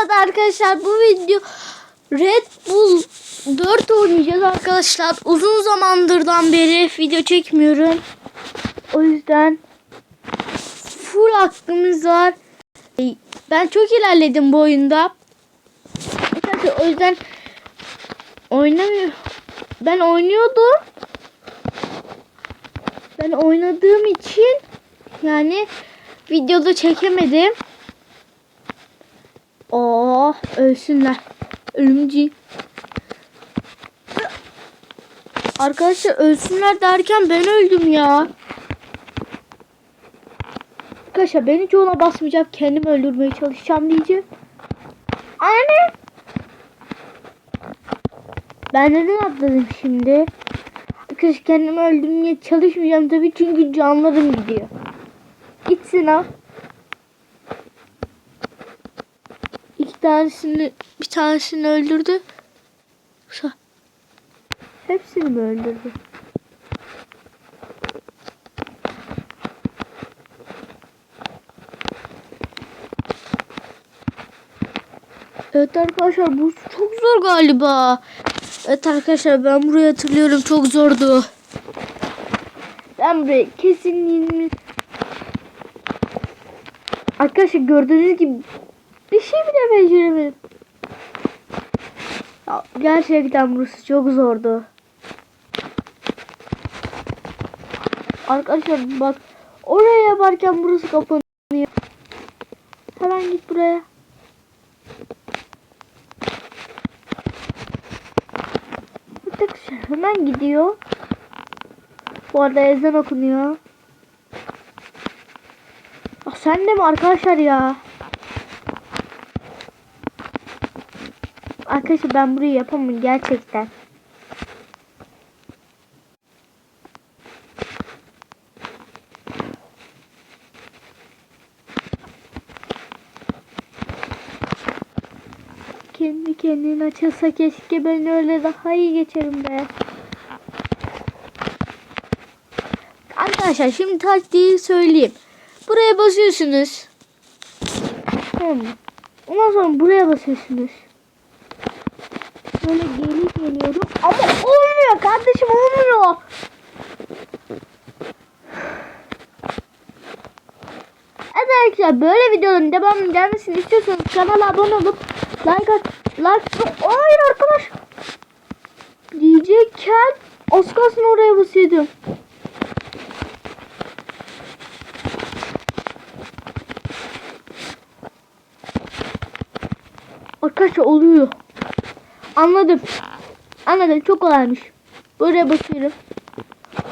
Evet arkadaşlar bu video Red Bull 4 oynayacağız arkadaşlar. Uzun zamandırdan beri video çekmiyorum. O yüzden full aklımız var. Ben çok ilerledim bu oyunda. O yüzden oynamıyor. Ben oynuyordum. Ben oynadığım için yani videoda çekemedim. Oh ölsünler. Ölümcü. Arkadaşlar ölsünler derken ben öldüm ya. Arkadaşlar ben hiç ona basmayacak kendimi öldürmeye çalışacağım diyeceğim. Anne. Ben neden atladım şimdi? Arkadaşlar kendimi öldürmeye çalışmayacağım tabii çünkü canlarım gidiyor. Gitsin ha. İki tanesini bir tanesini öldürdü. Hepsini mi öldürdü? Evet arkadaşlar bu çok zor galiba. Evet arkadaşlar ben burayı hatırlıyorum çok zordu. Ben burayı kesinlikle Arkadaşlar gördüğünüz gibi bir şey bile beceremedim. Ya, gerçekten burası çok zordu. Arkadaşlar bak oraya yaparken burası kapanıyor. Hemen git buraya. Arkadaşlar hemen gidiyor. Bu arada ezan okunuyor. Ah sen de mi arkadaşlar ya? Arkadaşlar ben burayı yapamam gerçekten. Kendi kendine açılsa keşke ben öyle daha iyi geçerim be. Arkadaşlar şimdi taktiği söyleyeyim. Buraya basıyorsunuz. Tamam? Ondan sonra buraya basıyorsunuz. Geliyorum. Ama olmuyor kardeşim olmuyor. Evet arkadaşlar böyle videoların devamının gelmesini istiyorsanız kanala abone olup like at like hayır arkadaş diyecekken az kalsın oraya basıyordum. Arkadaşlar oluyor. Anladım. Anladım çok kolaymış. Buraya basıyorum.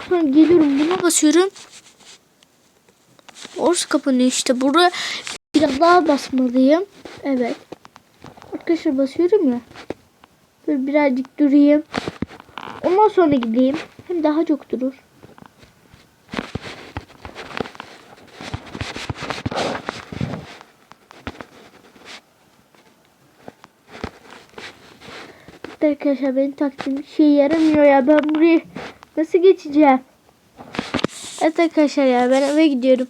Sonra geliyorum buna basıyorum. Orası kapanıyor işte. Buraya biraz daha basmalıyım. Evet. Arkadaşlar basıyorum ya. Böyle birazcık durayım. Ondan sonra gideyim. Hem daha çok durur. Arkadaşlar benim taktiğim şey yaramıyor ya. Ben burayı nasıl geçeceğim? Evet arkadaşlar ya ben eve gidiyorum.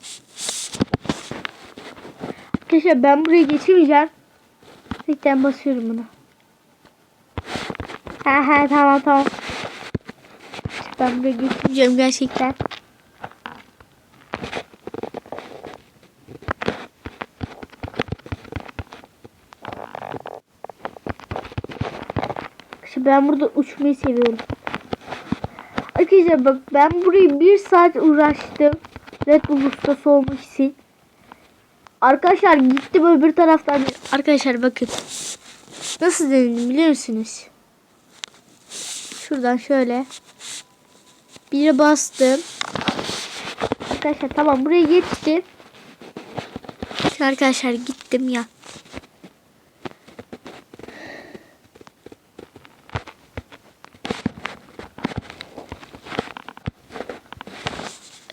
Arkadaşlar ben burayı geçemeyeceğim. Tekten basıyorum buna. Ha ha tamam tamam. Ben burayı geçemeyeceğim gerçekten. Ben burada uçmayı seviyorum. Arkadaşlar bak ben burayı bir saat uğraştım. Red Bull ustası olmak için. Arkadaşlar gittim öbür taraftan. Arkadaşlar bakın. Nasıl denedim biliyor musunuz? Şuradan şöyle. Bire bastım. Arkadaşlar tamam buraya geçtim. Arkadaşlar gittim ya.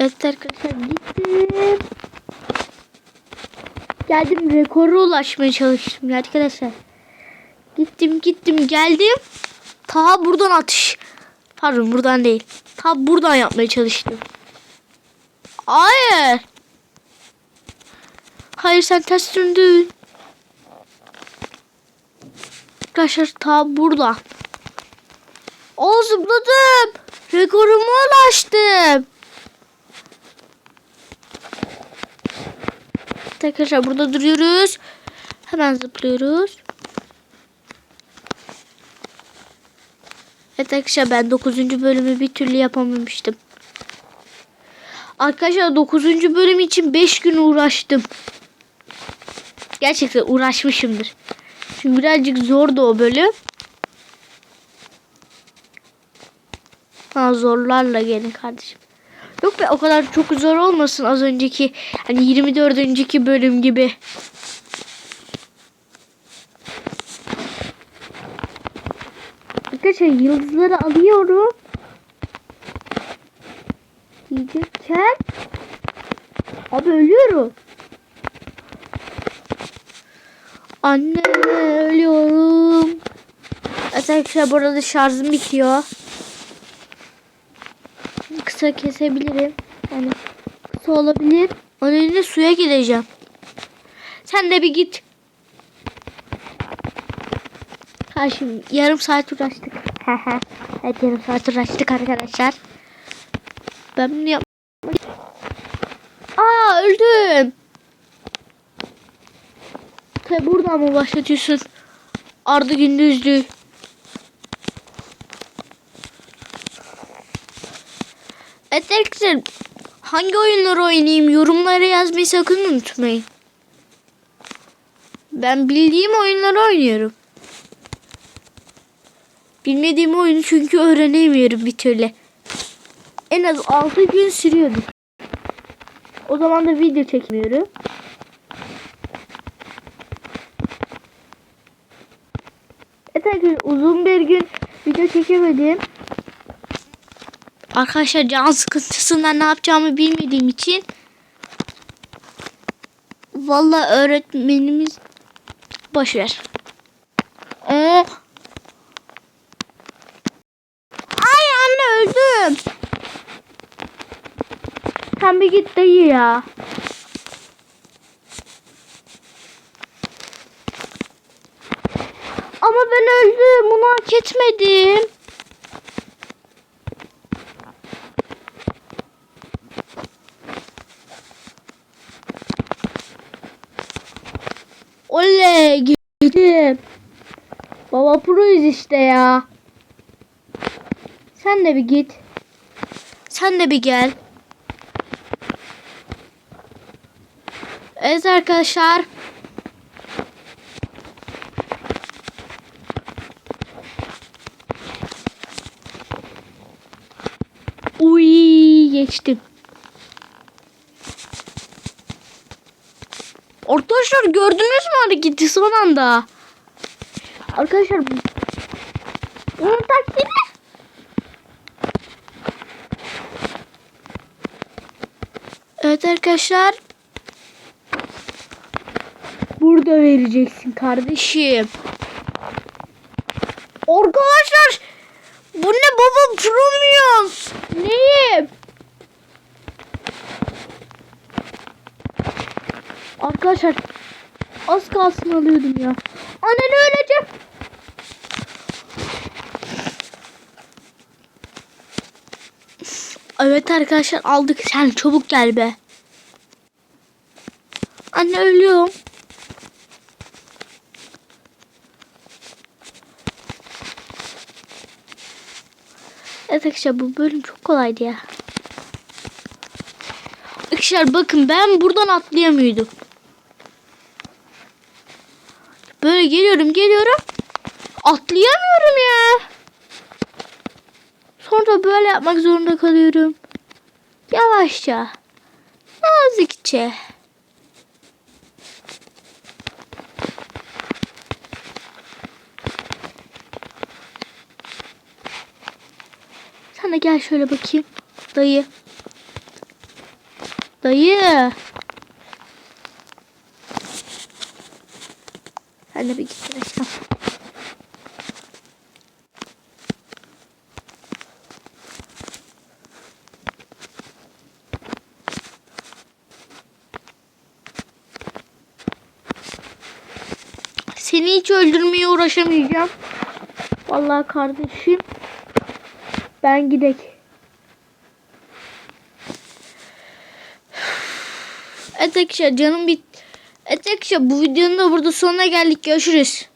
Evet arkadaşlar gittim. Geldim rekora ulaşmaya çalıştım ya arkadaşlar. Gittim gittim geldim. Ta buradan atış. Pardon buradan değil. Ta buradan yapmaya çalıştım. Hayır. Hayır sen ters döndün. Arkadaşlar ta burada. O zıpladım. Rekorumu ulaştım. Arkadaşlar burada duruyoruz. Hemen zıplıyoruz. Evet arkadaşlar ben 9. bölümü bir türlü yapamamıştım. Arkadaşlar 9. bölüm için 5 gün uğraştım. Gerçekten uğraşmışımdır. Çünkü birazcık zordu o bölüm. Ha zorlarla gelin kardeşim. Be o kadar çok zor olmasın az önceki hani 24. bölüm gibi. Arkadaşlar yıldızları alıyorum. Yiyecekken Abi ölüyorum. Anne ölüyorum. Arkadaşlar burada şarjım bitiyor. Kısa kesebilirim. Yani kısa olabilir. Onun yerine suya gideceğim. Sen de bir git. Ha şimdi yarım saat uğraştık. evet yarım saat uğraştık arkadaşlar. Ben bunu yap... Aa öldüm. Tabi buradan mı başlatıyorsun? Ardı gündüzlü. Evet hangi oyunları oynayayım yorumlara yazmayı sakın unutmayın. Ben bildiğim oyunları oynuyorum. Bilmediğim oyunu çünkü öğrenemiyorum bir türlü. En az 6 gün sürüyordu. O zaman da video çekmiyorum. Evet uzun bir gün video çekemedim. Arkadaşlar can sıkıntısından ne yapacağımı bilmediğim için Vallahi öğretmenimiz boş ver. Ee, Ay anne öldüm. Sen bir git dayı ya. Ama ben öldüm. Bunu hak etmedim. Oley gittim. Baba proyuz işte ya. Sen de bir git. Sen de bir gel. Evet arkadaşlar. Uy geçtim. Arkadaşlar gördünüz mü hareketi son anda? Arkadaşlar bu- bunun taktiği Evet arkadaşlar. Burada vereceksin kardeşim. Arkadaşlar bu ne baba premium? Neyim? Arkadaşlar az kalsın alıyordum ya. Annen öleceğim. Evet arkadaşlar aldık. Sen çabuk gel be. Anne ölüyorum. Evet arkadaşlar bu bölüm çok kolaydı ya. Arkadaşlar bakın ben buradan atlayamıyordum. Böyle geliyorum geliyorum. Atlayamıyorum ya. Sonra böyle yapmak zorunda kalıyorum. Yavaşça. Nazikçe. De gel şöyle bakayım. Dayı. Dayı. De bir git aşkım. seni hiç öldürmeye uğraşamayacağım. Vallahi kardeşim. Ben gidek. Evet arkadaşlar canım bit. Evet arkadaşlar bu videonun da burada sonuna geldik. Görüşürüz.